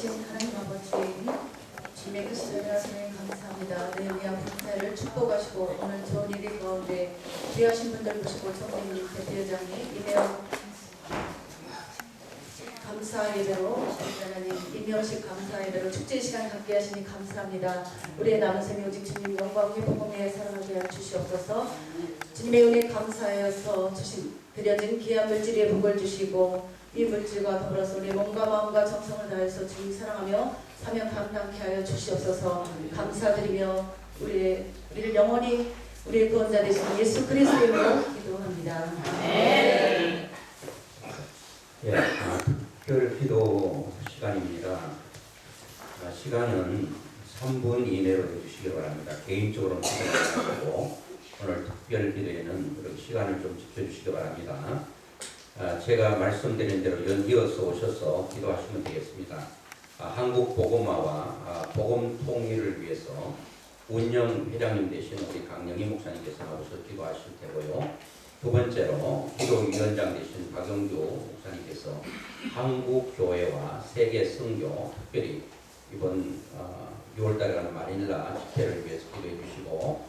살아계신 하나님 아버지 주님의 크신 은혜하시는 감사합니다. 내 위한 감사를 축복하시고 오늘 좋은 일이 가운데 귀하신 분들 보시고 청장님 대표장님 이메어 감사 예배로 하나님 임명식 감사 예배로 축제 시간 갖게 하시니 감사합니다. 우리의 남은 생에 오직 주님 영광 회복을 에 사랑하게 주시옵소서. 주님의 은혜 감사하여서 주신 드려진 귀한 물질의 복을 주시고 이 물질과 더불어서 우리 몸과 마음과 정성을 다해서 주님 사랑하며 사명 감당케 하여 주시옵소서. 감사드리며 우리 우리를 영원히 우리의 구원자 되신 예수 그리스도의 이름으로 기도합니다. 예, 아, 특별 기도 시간입니다. 아, 시간은 3분 이내로 해주시기 바랍니다. 개인적으로 기도하고 오늘 특별 기도에는 시간을 좀 지켜주시기 바랍니다. 아, 제가 말씀드린 대로 연이어서 오셔서 기도하시면 되겠습니다. 아, 한국 아, 복음 통일을 위해서 운영 회장님 되신 우리 강영희 목사님께서 나오셔서 기도하실 테고요. 두 번째로 기도위원장 되신 박영주 목사님께서 한국 교회와 세계 선교 특별히 이번 어, 6월달에 가는 마닐라 집회를 위해서 기도해 주시고